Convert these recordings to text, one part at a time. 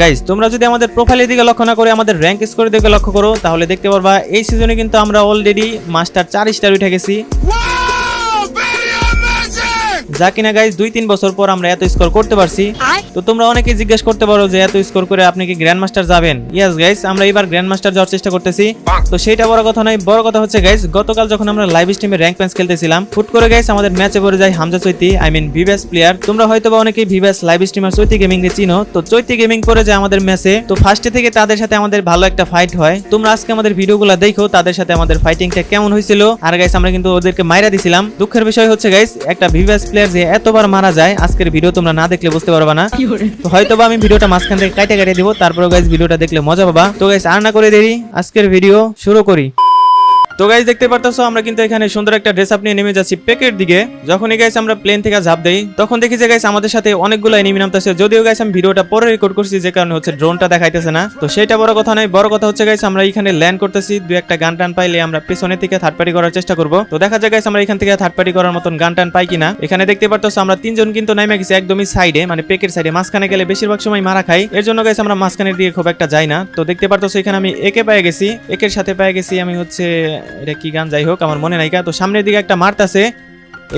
Guys তোমরা যদি আমাদের প্রোফাইলের দিকে লক্ষ্য না করে আমাদের র্যাঙ্ক স্কোরের দিকে লক্ষ্য করো, তাহলে দেখতে পারবা এই সিজনে কিন্তু আমরা অলরেডি মাস্টার চার স্টার উঠে গেছি। যা কিনা গাইজ দুই তিন বছর পর আমরা এত স্কোর করতে পারছি। তো তোমরা অনেকে জিজ্ঞেস করতে পারো যে এত স্কোর করে আপনি কি গ্র্যান্ড মাস্টার যাবেন? ইয়াস গাইজ আমরা এবার গ্র্যান্ড মাস্টার যাওয়ার চেষ্টা করতেছি। তো সেইটা বড় কথা নয় বড় কথা হচ্ছে গাইজ গতকাল যখন আমরা লাইভ স্ট্রিমে র্যাঙ্ক ম্যাচ খেলতেছিলাম ফুট করে গাইজ আমাদের ম্যাচে পড়ে যায় হামজা চৈতি আই মিন ভিভ্যাস প্লেয়ার তোমরা হয়তো বা অনেকেই ভিভ্যাস লাইভ স্ট্রিমার চৈতি গেমিং কে চিনো। তো চৈতি গেমিং করে যায় আমাদের ম্যাচে তো ফার্স্টে থেকে তাদের সাথে আমাদের ভালো একটা ফাইট হয়। তোমরা আজকে আমাদের ভিডিওগুলো দেখো তাদের সাথে আমাদের ফাইটিংটা কেমন হয়েছিল। আর গাইস আমরা কিন্তু ওদেরকে মাইরা দিছিলাম। দুঃখের বিষয় হচ্ছে গাইস একটা ভিভ্যাস প্লেয়ার যে এতবার মারা যায় আজকের ভিডিও তোমরা না দেখলে বুঝতে পারবা না। তো হয়তো বা আমি ভিডিওটা মাঝখান থেকে কাটে কাটে দিব তারপরে গাইজ ভিডিওটা দেখলে মজা পাবা। তো গাইজ আর না করে দেরি আজকের ভিডিও শুরু করি। তো গাইজ দেখতে পারতেছো, আমরা কিন্তু এখানে সুন্দর একটা ড্রেস আপ নিয়ে নেমে যাচ্ছি পেকের দিকে। যখনই গাইস আমরা প্লেন থেকে ঝাঁপ দেই, তখন দেখি যে গাইস আমাদের সাথে অনেকগুলো এনিমি নামতেছে। যদিও গাইস আমি ভিডিওটা পরে রেকর্ড করছি, যে কারণে হচ্ছে ড্রোনটা দেখাইতেছে না। তো সেটা বড় কথা নয়, বড় কথা হচ্ছে গাইস আমরা এখানে ল্যান্ড করতেছি দু একটা গান টান পাইলে আমরা পেছনে থেকে থার্ড পার্টি করার চেষ্টা করব। তো দেখা যায় গাইস আমরা এখান থেকে থার্ড পার্টি করার মতন গান টান পাই কিনা। এখানে দেখতে পারতেছো, আমরা তিনজন কিন্তু নামে গেছি একদমই সাইডে মানে পেকের সাইডে মাঝখানে গেলে বেশিরভাগ সময় মারা খাই। এর জন্য গাইস আমরা মাঝখানের দিকে খুব একটা যাই না। তো দেখতে পারতেছো, এখানে আমি একে পেয়ে গেছি, একের সাথে পেয়ে গেছি আমি হচ্ছে এটা কি গান? যাই হোক, আমার মনে নাই তো সামনের দিকে একটা মার্ট আছে।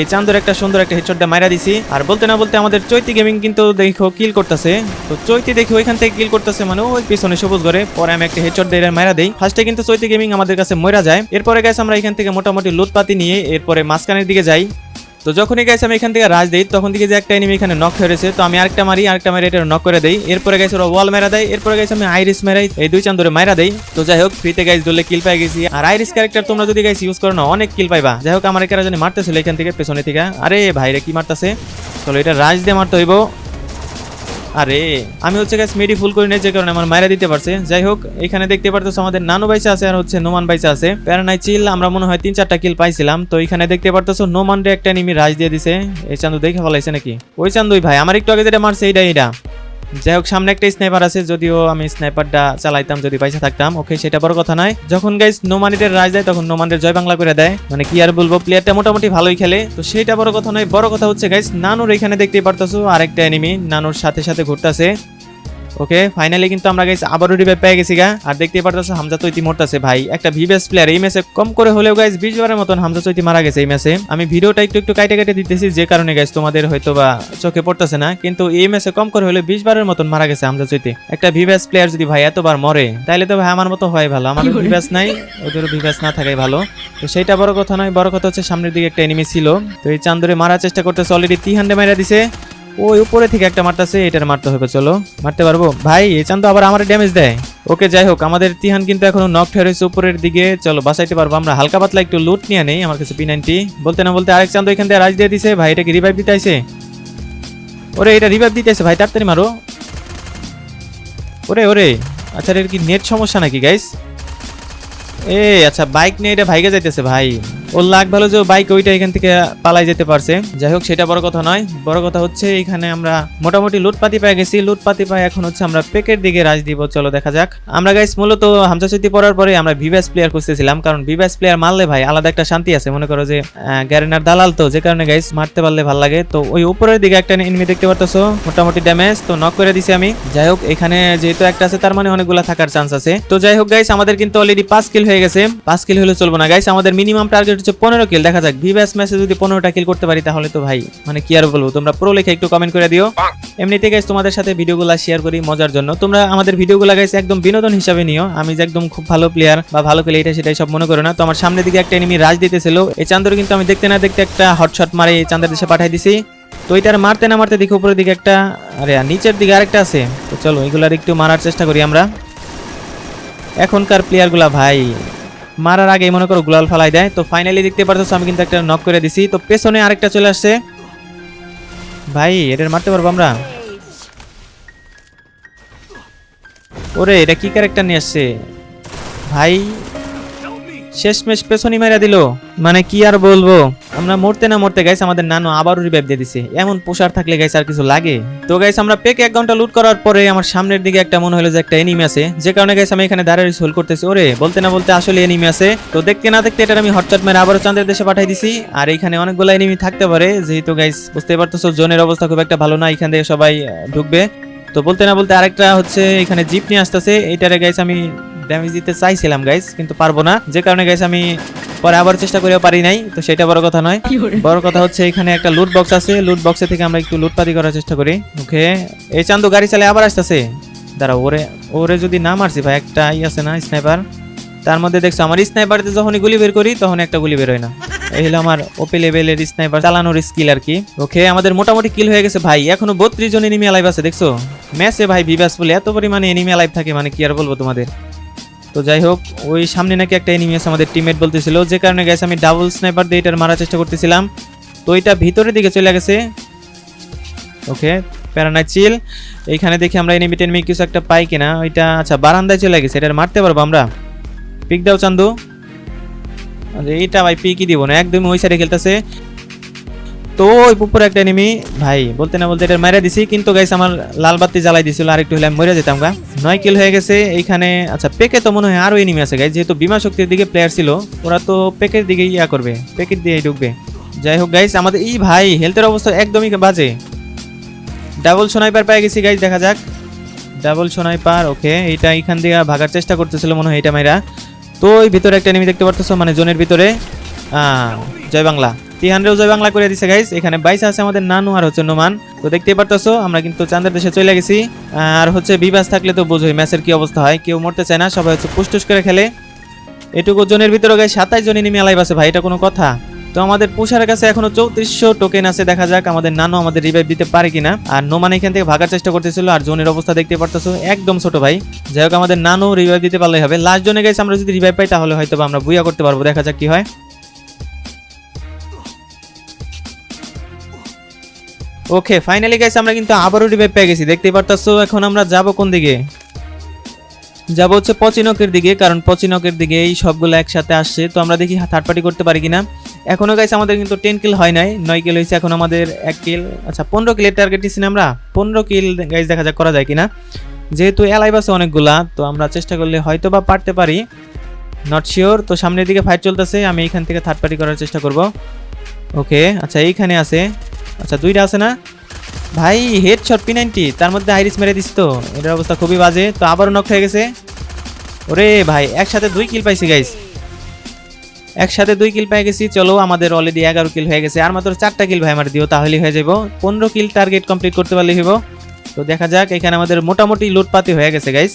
এই চান্দর একটা সুন্দর একটা হেডশটটা মাইরা দিছি। আর বলতে না বলতে আমাদের চৈতি গেমিং কিন্তু দেখো কিল করতেছে। তো চৈতি দেখি ওইখান থেকে কিল করতেছে মানে ওই পিছনে সবুজ ঘরে। পরে আমি একটা হেডশট দিয়ে মাইরা দেই। ফার্স্টে কিন্তু চৈতি গেমিং আমাদের কাছে মরা যায়। এরপরে গেছে আমরা এখান থেকে মোটামুটি লুটপাতি নিয়ে এরপরে মাঝখানের দিকে যাই। তো যখনই গেছে আমি এখান থেকে রাজ দিই, তখন থেকে যে একটা এনিমি এখানে নক হয়েছে তো আমি আরেকটা মারি আরেকটা মারি, এটা নক করে দেই। এরপরে গেছে ওরা ওয়াল মেরা দেয়, এরপরে গেছে আমি আইরিস মেরাই, এই দুই চান্দরে মাইরা দেই। তো যাই হোক ফ্রিতে গাইস দলে কিল পাই গেছি। আর আইরিস ক্যারেক্টার তোমরা যদি গাইস ইউজ করো না, অনেক কিল পাইবা। যাই হোক, আমার এখানে জানি মারতেছিল এখান থেকে পেছনে থেকে আরে ভাইরে, কি মারতেছে? চলো এটা রাজ দিয়ে মারতে হইব। আরে, আমি হচ্ছে গ্যাস মেডি ফুল করে নেই যে কারণে আমার মায়েরা দিতে পারছে। যাই হোক, এখানে দেখতে পারতেছো আমাদের নানু বাইসা আছে আর হচ্ছে নোমান বাইসা আছে। প্যারানাই চিল, আমরা মনে হয় তিন চারটা কিল পাইছিলাম। তো এখানে দেখতে পারতেছো নোমান রে একটা নিমি রাজ দিয়ে দিছে। এই চান্দু দেখে ফলাইছে নাকি? ওই চান্দুই ভাই, আমার একটু আগে যেটা মারছে এইটা এইটা যাই হোক, সামনে একটা স্নাইপার আছে, যদিও আমি স্নাইপারটা চালাইতাম, যদি পয়সা থাকতাম। ওকে, সেটা বড় কথা নয়। যখন গাইস নোমানিদের রাজ দেয়, তখন নোমানদের জয় বাংলা করে দেয়। মানে কি আর বলব প্লেয়ারটা মোটামুটি ভালোই খেলে। তো সেটা বড় কথা নয়, বড় কথা হচ্ছে গাইস নানুর এখানে দেখতেই পারতো আরেকটা এনিমি নানুর সাথে সাথে ঘুরতেছে। ওকে ফাইনালি কিন্তু আমরা গাইস আবারও রিভাইভ পেয়ে গেছি গা। আর দেখতেই পারতেছো হামজা তো ইতিমধ্যে ভাই। একটা ভিভেস প্লেয়ার এই ম্যাচে কম করে হলেও গাইস বিশ বারের মতন হামজা চৈতি মারা গেছে এই ম্যাচে আমি ভিডিওটা একটু একটু কাটে কাটে দিতেছি যে কারণে গাইস তোমাদের হয়তো বা চোখে পড়তেছে না। কিন্তু এই ম্যাচে কম করে হলে বিশ বারের মতন মারা গেছে হামজা চৈতি। একটা ভিভেস প্লেয়ার যদি ভাই এতবার মরে তাহলে তো ভাই আমার মতো হয় ভালো। আমার ভিভেস নাই ওদেরও ভিভেস না থাকাই ভালো। তো সেইটা বড় কথা নয় বড় কথা হচ্ছে সামনের দিকে একটা এনিমি ছিল। তো এই চান্দরে মারার চেষ্টা করতেছে অলরেডি তি হান্ডে মারা দিছে। ওই উপরে থেকে একটা মারতেছে, এটার মারতে হবে, চলো। মারতে পারব? ভাই, এই চান তো আবার আমার ড্যামেজ দেয়। ওকে, যাই হোক, আমাদের তিহান কিন্তু এখনও নক হয়েছে উপরের দিকে। চলো বাসাইতে পারব আমরা। হালকা পাতলা একটু লুট নিয়ে নেই, আমার কাছে পি নাইনটি বলতে না বলতে আরেক চান্দ এখান থেকে রাজ দিয়ে দিছে। ভাই এটাকে রিভাইভ দিতে আইছে? ওরে, এটা রিভাইভ দিতে আইছে। ভাই, তাড়াতাড়ি মারো। ওরে ওরে। আচ্ছা এর কি নেট সমস্যা নাকি গাইস এ আচ্ছা বাইক নিয়ে এটা ভাইগে যাইতেছে, ভাই। ওর লাগ ভালো যে বাইক ওইটা এখান থেকে পালাই যেতে পারছে। যাই হোক, সেটা বড় কথা নয়। বড় কথা হচ্ছে, এখানে আমরা মোটামুটি লুটপাতি পেয়ে গেছি। লুটপাতি পাই এখন হচ্ছে আমরা পেকের দিকে রাজ দিব। চলো দেখা যাক। আমরা গাইস মূলত হামজা চুতি পড়ার পরে আমরা ভিভাস প্লেয়ার খুঁজতেছিলাম। কারণ ভিভাস প্লেয়ার মারলে ভাই আলাদা একটা শান্তি আছে। মনে করো যে গ্যারেনার দালাল তো, যে কারণে গাইস মারতে পারলে ভালো লাগে। তো ওই উপরের দিকে একটা এনিমি দেখতে পারতেছো। মোটামুটি ড্যামেজ তো নক করে দিছি আমি। যাই হোক, এখানে যেহেতু একটা আছে, তার মানে অনেকগুলা থাকার চান্স আছে। তো যাই হোক গাইস আমাদের কিন্তু অলরেডি পাঁচ কিল হয়ে গেছে। পাঁচ কিল হলে চলবো না। গাইস আমাদের মিনিমাম টার্গেট হচ্ছে পনেরো কিল দেখা যাক ভিভাস ম্যাচে যদি পনেরোটা কিল করতে পারি তাহলে তো ভাই মানে কি আর বলব, তোমরা প্রো লেখে একটু কমেন্ট করে দিও। এমনিতে গাইস তোমাদের সাথে ভিডিওগুলো শেয়ার করি মজার জন্য। তোমরা আমাদের ভিডিওগুলো গাইস একদম বিনোদন হিসাবে নিও। আমি যে একদম খুব ভালো প্লেয়ার বা ভালো খেলে এটা সেটাই সব মনে করো না। তো আমার সামনের দিকে একটা এনিমি রাজ দিতেছিল। এই চান্দর কিন্তু আমি দেখতে না দেখতে একটা হটশট মারে এই চান্দের দেশে পাঠাই দিছি। তো এটার মারতে না মারতে দেখি উপরের দিকে একটা, আরে নিচের দিকে আরেকটা আছে। তো চলো, এগুলার একটু মারার চেষ্টা করি আমরা। এখনকার প্লেয়ারগুলা ভাই মারার আগে মনে করো গুলাল ফালাই দেয়। তো ফাইনালি দেখতে পারতো আমি কিন্তু একটা নক করে দিছি। তো পেছনে আরেকটা চলে আসছে। ভাই এটার মারতে পারব আমরা? ওরে, এটা কি ক্যারেক্টার নিয়ে আসছে? ভাই, শেষমেশ পেছনই মেরা দিল। মানে কি আর বলব? আমরা মরতে না মরতে গাইস আমাদের নানু আবারও রিভাইভ দিয়ে দিছে। এমন পোশার থাকলে গাইস আর কিছু লাগে? তো গাইস আমরা পেকে এক ঘণ্টা লুট করার পরে আমার সামনের দিকে একটা মনে হলো যে একটা এনিমি আছে। যে কারণে গাইস আমি এখানে দাঁড়িয়ে হোল করতেছি। ওরে, বলতে না বলতে আসলে এনিমি আছে। তো দেখতে না দেখতে এটা আমি হটচট মেরে আবারও চাঁদের দেশে পাঠাই দিছি। আর এখানে অনেকগুলো এনিমি থাকতে পারে। যেহেতু গাইস বুঝতে পারতেছো, জোনের অবস্থা খুব একটা ভালো না। এখান থেকে সবাই ঢুকবে। তো বলতে না বলতে আরেকটা হচ্ছে, এখানে জিপ নিয়ে আসতেছে। এইটারে গাইস আমি ড্যামেজ দিতে চাইছিলাম গাইস কিন্তু পারব না। যে কারণে গাইস আমি পরে আবার চেষ্টা করেও পারি নাই তো সেটা বড় কথা নয়। বড় কথা হচ্ছে এখানে একটা লুট বক্স আছে। লুট বক্সে থেকে আমরা একটু লুটপাতি করার চেষ্টা করি। ওকে এই চান্দু গাড়ি চালিয়ে আবার আসতেছে। দাঁড়া ওরে ওরে যদি না মারছি ভাই একটা ই আছে না স্নাইপার তার মধ্যে দেখছ আমার স্নাইপারতে যখনই গুলি বের করি তখন একটা গুলি বের হয় না। এই হলো আমার ওপি লেভেলের স্নাইপার চালানোর স্কিল আর কি। ওকে আমাদের মোটামুটি কিল হয়ে গেছে ভাই। এখনও বত্রিশ জন এনিমি লাইভ আছে দেখছ? ম্যাচে ভাই বিবাস বলে এত পরিমাণে এনিমি লাইভ থাকে মানে কি আর বলব তোমাদের? তো যাই হোক, ওই সামনে নাকি একটা এনিমি আছে আমাদের টিমমেট বলতেছিল। যে কারণে গেছে আমি ডাবল স্নাইপার দিয়ে এটার মারার চেষ্টা করতেছিলাম। তো এটা ভিতরের দিকে চলে গেছে। ওকে প্যারানাই চিল এইখানে দেখি আমরা এনিমি টেনিমি কিছু একটা পাই কিনা। ওইটা আচ্ছা বারান্দায় চলে গেছে। এটা মারতে পারব আমরা? পিক দাও চান্দু। এইটা ভাই পিকই দিব না। একদম ওই সাইডে খেলতেছে। তো ওই পুকুরে একটা এনিমি ভাই, বলতে না বলতে এটা মেরে দিছি, কিন্তু গাইস আমার লাল বাতি জ্বালাই দিছিল আর একটু হলে আমি মরে যেতাম, গা। নয় কিল হয়ে গেছে, এইখানে আচ্ছা পেকে তো মনে হয় আরও এনিমি আছে গাইস যেহেতু বিমা শক্তির দিকে প্লেয়ার ছিল, ওরা তো পেকের দিকে ইয়া করবে, পেকের দিয়ে ঢুকবে। যাই হোক গাইস আমাদের এই ভাই হেলথের অবস্থা একদমই বাজে। ডাবল সোনাইপার পেয়ে গেছি গাইস দেখা যাক। ডাবল সোনাইপার ওকে এইটা এখান দিয়ে ভাগার চেষ্টা করতেছিল মনে হয় এটা মাইরা। তো ওই ভিতরে একটা এনিমি দেখতে পারতেছো মানে জোনের ভিতরে। জয় বাংলা। তিহানরেও জয় বাংলা করে দিছে গাইস এখানে বাইশ আছে আমাদের নানু আর হচ্ছে নোমান। তো দেখতে পারতেছো, আমরা কিন্তু চান্দের দেশে চলে গেছি। আর হচ্ছে বিবাস থাকলে তো বোঝোই ম্যাচের কি অবস্থা হয়, কেউ মরতে চায় না, সবাই হচ্ছে পুষ্টুস করে খেলে। এটুকু জনের ভিতরে গাই সাতাইশ জন এনিমি আলাইভ আছে ভাই, এটা কোনো কথা। তো আমাদের পুষারের কাছে এখনও চৌত্রিশশো টোকেন আছে, দেখা যাক আমাদের নানু আমাদের রিভাইভ দিতে পারে কিনা। আর নোমান এখান থেকে ভাগার চেষ্টা করতেছিল, আর জোনের অবস্থা দেখতে পারতেছো, একদম ছোট ভাই। যাই হোক, আমাদের নানু রিভাইভ দিতে পারলেই হবে। লাস্ট জনে গেছে আমরা যদি রিভাইভ পাই, তাহলে হয়তো আমরা বুয়া করতে পারব, দেখা যাক কি হয়। ওকে ফাইনালি গাইস আমরা কিন্তু আবারও রিভাইভ পেয়ে গেছি। দেখতেই পারতাছো, এখন আমরা যাব কোন দিকে? যাব হচ্ছে পচিনকের দিকে, কারণ পচিনকের দিকে এই সবগুলো একসাথে আসছে। তো আমরা দেখি থার্ড পার্টি করতে পারি কিনা। এখনও গাইস আমাদের কিন্তু টেন কিল হয় নাই, নয় কিল হয়েছে, এখন আমাদের এক কিল আচ্ছা পনেরো কিলের টার্গেট দিচ্ছি না আমরা? পনেরো কিল গাইস দেখা যাক করা যায় কিনা। যেহেতু এলাইভ আছে অনেকগুলা, তো আমরা চেষ্টা করলে হয়তো বা পারতে পারি। নট শিওর তো সামনের দিকে ফাইট চলতেছে, আমি এখান থেকে থার্ড পার্টি করার চেষ্টা করব। ওকে আচ্ছা এইখানে আছে। আচ্ছা দুইটা আছে না? ভাই হেড শট পি নাইনটি তার মধ্যে আইরিস মেরে দিস তো। এটার অবস্থা খুবই বাজে। তো আবারও নক হয়ে গেছে। ওরে ভাই, একসাথে দুই কিল পাইছি গাইস একসাথে দুই কিল পেয়ে গেছি। চলো, আমাদের অলরেডি এগারো কিল হয়ে গেছে। আর মাত্র চারটা কিল ভাই, আমার দিও, তাহলেই হয়ে যাব। পনেরো কিল টার্গেট কমপ্লিট করতে পারলে হইব। তো দেখা যাক, এখানে আমাদের মোটামুটি লুটপাতি হয়ে গেছে গাইস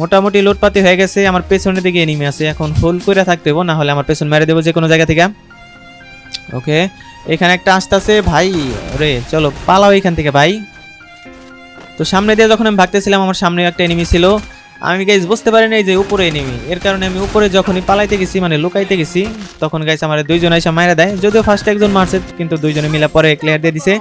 মোটামুটি লুটপাতি হয়ে গেছে। আমার পেছনের দিকে এনিমি আছে। এখন হোল্ড করে থাকতে হব না হলে আমার পেছন মেরে দেবো যে কোনো জায়গা থেকে। ওকে এখানে একটা আসতেছে, ভাই রে চলো, পালাও এখান থেকে, ভাই। তো সামনে দিয়ে যখন আমি ভাগতেছিলাম, আমার সামনে একটা এনিমি ছিল। আমি গাইজ বুঝতে পারি নাই যে উপরে এনিমি এর কারণে আমি উপরে যখনই পালাইতে গেছি মানে লুকাইতে গেছি, তখন গাইজ আমার দুইজন এসে মাইরা দেয়। যদিও ফার্স্ট একজন মারছে, কিন্তু দুইজনে মিলে পরে ক্লিয়ার দিয়ে দিছে।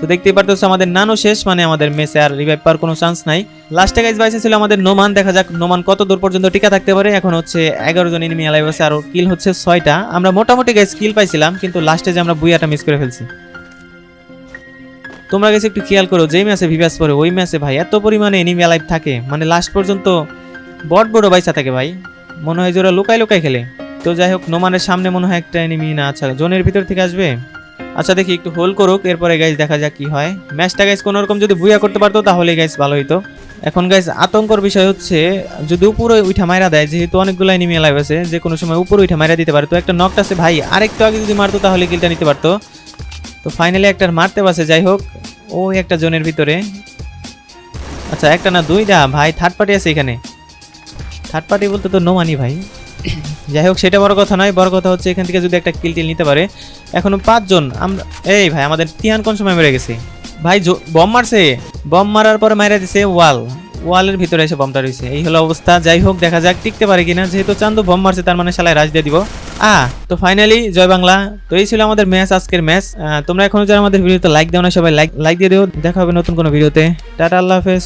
তো দেখতেই পারতেছো আমাদের নানো শেষ মানে আমাদের মেসে আর রিভাইভ পাওয়ার কোনো চান্স নাই। লাস্টে গাইজ বাইসে ছিল আমাদের নোমান, দেখা যাক নোমান কত দূর পর্যন্ত টিকা থাকতে পারে। এখন হচ্ছে এগারো জন এনিমি আলাইভ আছে, আর কিল হচ্ছে ছয়টা। আমরা মোটামুটি গাইজ কিল পাইছিলাম, কিন্তু লাস্টে যে আমরা বুইয়াটা মিস করে ফেলছি। তোমরা গেছে একটু খেয়াল করো, যেই ম্যাচে ভিভাস পরে, ওই ম্যাচে ভাই এত পরিমাণে এনিমি লাইভ থাকে। মানে লাস্ট পর্যন্ত বড় বড় বাইসা থাকে ভাই। মনে হয় যে ওরা লুকাই লুকাই খেলে। তো যাই হোক, নোমানের সামনে মনে হয় একটা এনিমি না আচ্ছা জোনের ভিতর থেকে আসবে? আচ্ছা দেখি একটু হোল করুক, এরপরে গাইজ দেখা যাক কি হয়। ম্যাচটা গাইজ কোনো রকম যদি বুয়া করতে পারতো তাহলে গাইজ ভালো হইতো। এখন গাইজ আতঙ্কর বিষয় হচ্ছে, যদি উপরে উঠা মাইরা দেয়, যেহেতু অনেকগুলো এনিমি লাইভ আছে, যে কোনো সময় উপরে উঠা মাইরা দিতে পারে তো একটা নকটা আছে ভাই, আরেকটু আগে যদি মারতো তাহলে কিলটা নিতে পারতো। তো ফাইনালি একটা মারতে পারছে, যাই হোক, ও একটা জোনের ভিতরে। আচ্ছা একটা না দুইটা? ভাই থার্ড পার্টি আছে এখানে। থার্ড পার্টি বলতে তো নো মানি ভাই। যাই হোক, সেটা বড় কথা নয়, বড় কথা হচ্ছে এখান থেকে যদি একটা কিল টিল নিতে পারে এখনও পাঁচজন। আমরা এই ভাই, আমাদের তিয়ান কোন সময় মেরে গেছে। ভাই বম মারছে? বম মারার পরে মারা দিছে ওয়াল। ওয়ালের ভিতরে এসে বমটা রয়েছে। এই হলো অবস্থা। যাই হোক, দেখা যাক টিকতে পারে কিনা। যেহেতু চান্দু বম মারছে, তার মানে শালায় রাজ দিয়ে দিব। আ, তো ফাইনালি জয় বাংলা। তো এই ছিল আমাদের ম্যাচ, আজকের ম্যাচ। তোমরা এখনও যারা আমাদের ভিডিওতে লাইক দাও না, সবাই লাইক লাইক দিয়ে দিও। দেখা হবে নতুন কোনো ভিডিওতে। টাটা, আল্লাহ হাফেজ।